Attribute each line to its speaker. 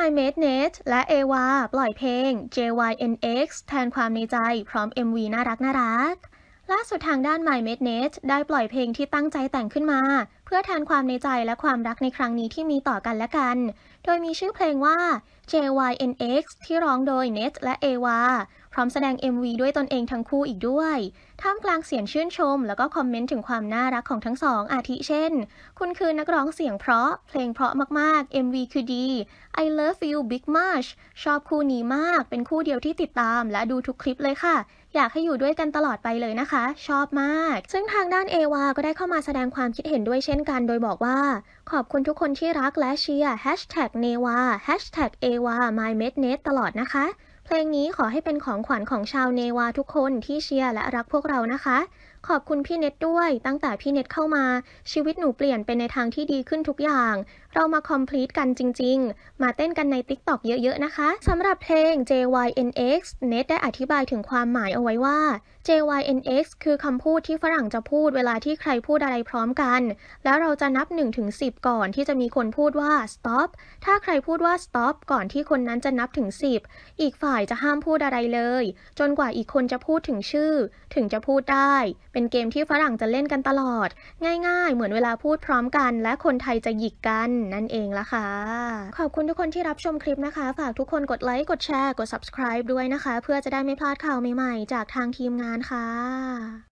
Speaker 1: My m a d e Net และ Ava ปล่อยเพลง JYNX แทนความในใจพร้อม MV น่ารักน่ารัก ล่าสุดทางด้าน My m a d e Net ได้ปล่อยเพลงที่ตั้งใจแต่งขึ้นมา พื่อแทนความในใจและความรักในครั้งนี้ที่มีต่อกันและกัน โดยมีชื่อเพลงว่า JYNX ที่ร้องโดย Net และ Ava พร้อมแสดง MV ด้วยตนเองทั้งคู่อีกด้วย ท่ามกลางเสียงชื่นชม แล้วก็คอมเมนต์ถึงความน่ารักของทั้งสอง อาทิเช่น คุณคือนักร้องเสียงเพราะ เพลงเพราะมากๆ MV คือดี I love you big much ชอบคู่นี้มาก เป็นคู่เดียวที่ติดตาม และดูทุกคลิปเลยค่ะ อยากให้อยู่ด้วยกันตลอดไปเลยนะคะ ชอบมาก ซึ่งทางด้านเอวาก็ได้เข้ามาแสดงความคิดเห็นด้วยเช่นกันโดยบอกว่า ขอบคุณทุกคนที่รักและเชียร์ Hashtag เนวา Hashtag เอวา My m e d n e t ตลอดนะคะ เพลงนี้ขอให้เป็นของขวัญของชาวเนวาทุกคนที่เชียร์และรักพวกเรานะคะขอบคุณพี่เน็ตด้วย ตั้งแต่พี่เน็ตเข้ามา ชีวิตหนูเปลี่ยนไปในทางที่ดีขึ้นทุกอย่าง เรามาคอมพลีทกันจริง ๆ มาเต้นกันใน TikTok เยอะ ๆ นะคะสำหรับเพลง JYNX เน็ตได้อธิบายถึงความหมายเอาไว้ว่า JYNX คือคำพูดที่ฝรั่งจะพูดเวลาที่ใครพูดอะไรพร้อมกัน แล้วเราจะนับ1-10ก่อนที่จะมีคนพูดว่า stop ถ้าใครพูดว่า stop ก่อนที่คนนั้นจะนับถึง 10 อีกฝ่ายจะห้ามพูดอะไรเลย จนกว่าอีกคนจะพูดถึงชื่อ ถึงจะพูดได้เป็นเกมที่ฝรั่งจะเล่นกันตลอด ง่าย ๆ เหมือนเวลาพูดพร้อมกัน และคนไทยจะหยิกกันนั่นเองละค่ะ ขอบคุณทุกคนที่รับชมคลิปนะคะ ฝากทุกคนกดไลค์กดแชร์กด subscribe ด้วยนะคะ เพื่อจะได้ไม่พลาดข่าวใหม่ๆ จากทางทีมงานค่ะ